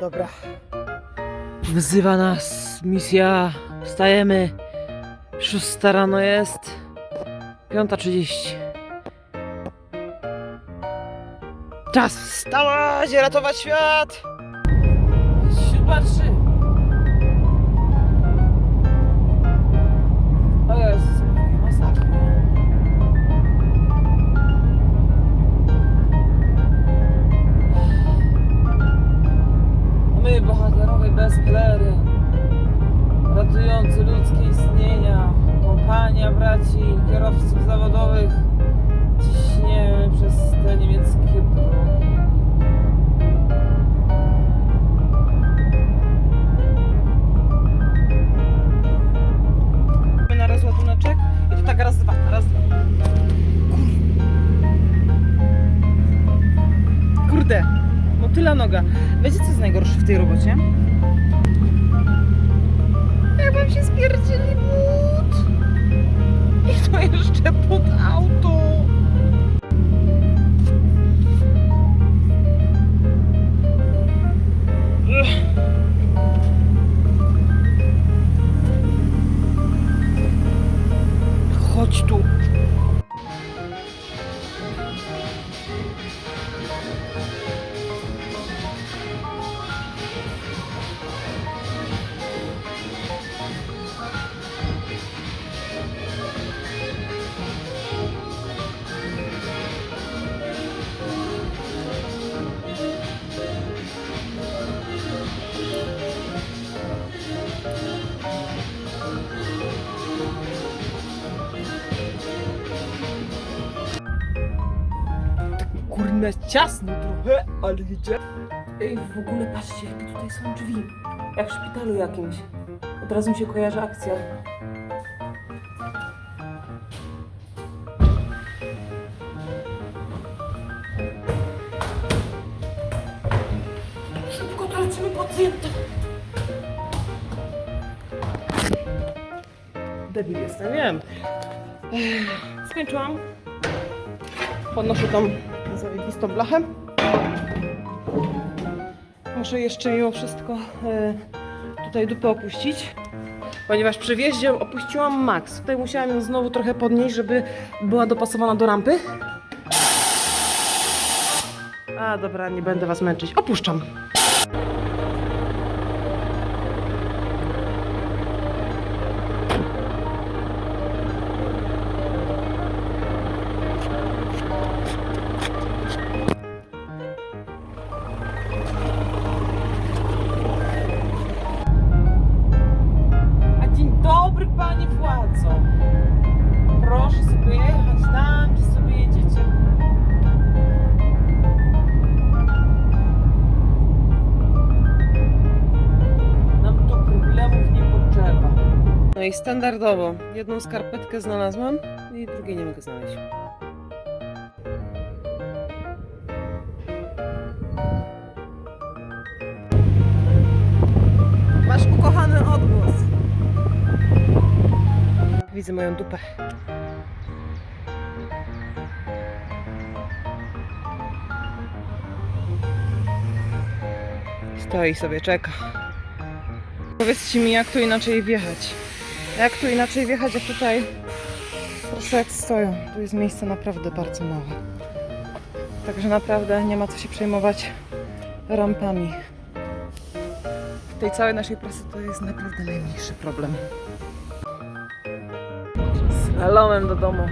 Dobra. Wzywa nas misja. Wstajemy. Szósta rano jest. Piąta trzydzieści. Czas wstawać, ratować świat! Siódma 4 години. Kurna, ciasno trochę, ale idzie. Ej, w ogóle patrzcie, jakie tutaj są drzwi. Jak w szpitalu jakimś. Od razu mi się kojarzy akcja. Szybko to leczymy pacjenta. Debil jestem, wiem. Ech, Skończyłam. Podnoszę tą zajebistą blachę. Muszę jeszcze mimo wszystko e, tutaj dupę opuścić, ponieważ przy wjeździe opuściłam max. Tutaj musiałam ją znowu trochę podnieść, żeby była dopasowana do rampy. A dobra, nie będę was męczyć. Opuszczam. No i standardowo. Jedną skarpetkę znalazłam i drugiej nie mogę znaleźć. Masz ukochany odgłos. Widzę moją dupę. Stoi sobie, czeka. Powiedzcie mi, jak tu inaczej wjechać. Jak tu inaczej wjechać, jak tutaj proszę jak stoją. Tu jest miejsce naprawdę bardzo małe. Także naprawdę nie ma co się przejmować rampami. W tej całej naszej pracy to jest naprawdę najmniejszy problem. Slalomem do domu.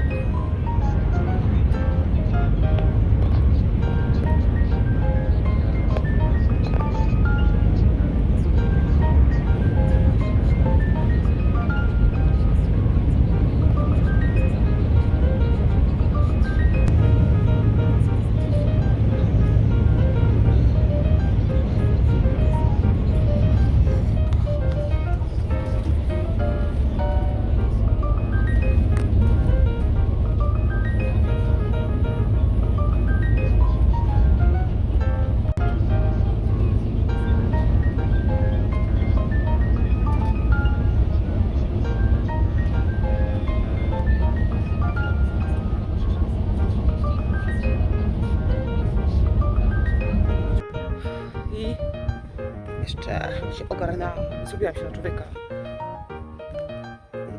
Się ogarnęłam. Zrobiłam się na człowieka.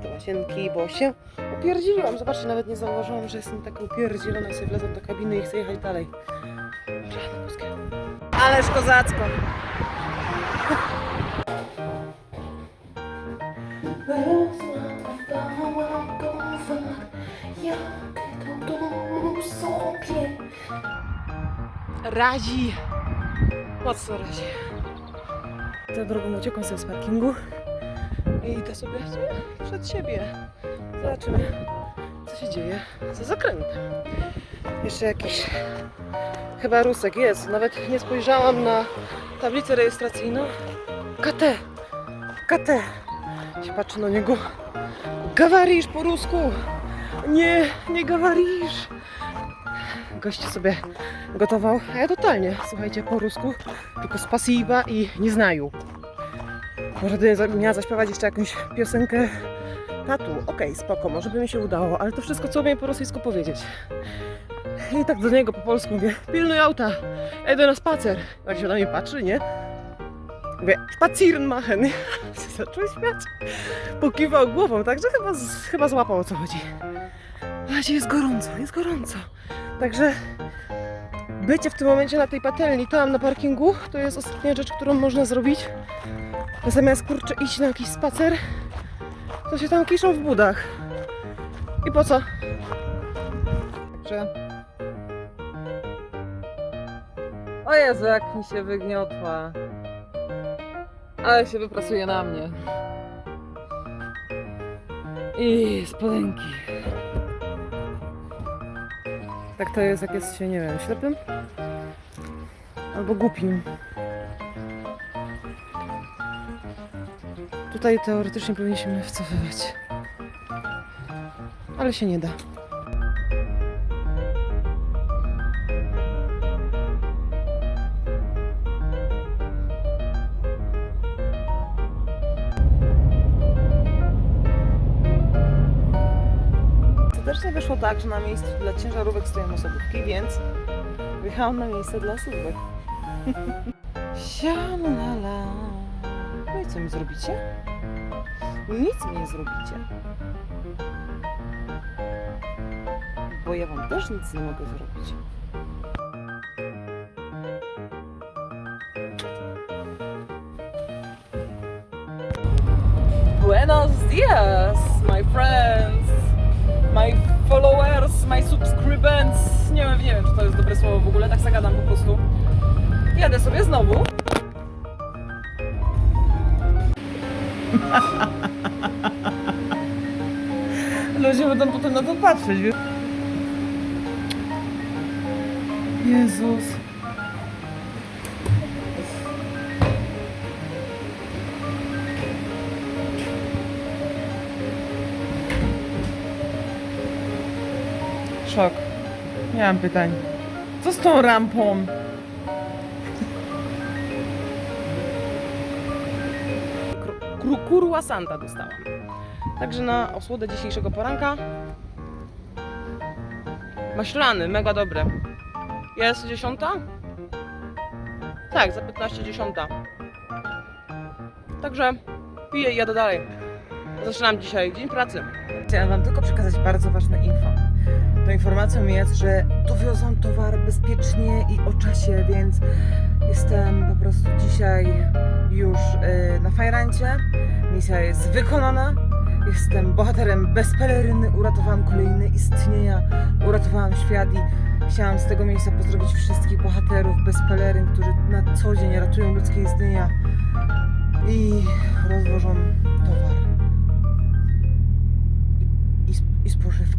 Do łazienki, bo się upierdzieliłam. Zobaczcie, nawet nie zauważyłam, że jestem taka upierdzielona i sobie wlezłam do kabiny i chcę jechać dalej. Rany boskie. Ależ kozacko. Razi. Mocno razi. Tą drogą uciekłam sobie z parkingu i idę sobie przed siebie. Zobaczymy, co się dzieje za zakrętem. Jeszcze jakiś chyba rusek jest. Nawet nie spojrzałam na tablicę rejestracyjną. KT. KT. Się patrzy na niego. Gawarisz po rusku. Nie, nie gawarisz. Gość sobie gotował, a ja totalnie, słuchajcie, po rusku, tylko z i nie znaju. Może gdybym miała zaśpiewać jeszcze jakąś piosenkę tatu, okej, spoko, może by mi się udało, ale to wszystko, co umiem po rosyjsku powiedzieć. I tak do niego po polsku mówię, pilnuj auta, idę na spacer. Jak się na mnie patrzy, nie? Mówię, spazieren machen. Się zaczął śmiać. Pokiwał głową, także chyba, chyba złapał o co chodzi. Ale jest gorąco, jest gorąco. Także bycie w tym momencie na tej patelni, tam na parkingu, to jest ostatnia rzecz, którą można zrobić. Zamiast kurczę iść na jakiś spacer, to się tam kiszą w budach. I po co? Także... O Jezu, jak mi się wygniotła. Ale się wypracuje na mnie. I spodenki. Tak to jest, jak jest się, nie wiem, ślepym? Albo głupim. Tutaj teoretycznie powinniśmy wcofywać. Ale się nie da. Tak, że na miejscu dla ciężarówek stoją osobówki, więc wyjechałam na miejsce dla osobówek. Siamlala. No i co mi zrobicie? Nic mi nie zrobicie. Bo ja wam też nic nie mogę zrobić. Buenos dias, my friends, my followers, my subscribents. Nie wiem, nie wiem, czy to jest dobre słowo w ogóle, tak zagadam po prostu. Jadę sobie znowu. Ludzie będą potem na to patrzeć? Jezus. Szok. Nie mam pytań. Co z tą rampą? Kurua Santa dostałam. Także na osłodę dzisiejszego poranka maślany, mega dobre. Jest dziesiąta? Tak, za 15 dziesiąta. Także piję i jadę dalej. Zaczynam dzisiaj dzień pracy. Chciałam Wam tylko przekazać bardzo ważne info. Tą informacją jest, że dowiozłam towar bezpiecznie i o czasie, więc jestem po prostu dzisiaj już y, na fajrancie. Misja jest wykonana. Jestem bohaterem bez peleryny. Uratowałam kolejne istnienia, uratowałam świat i chciałam z tego miejsca pozdrowić wszystkich bohaterów bez peleryn, którzy na co dzień ratują ludzkie istnienia i rozwożą towar. і споживки.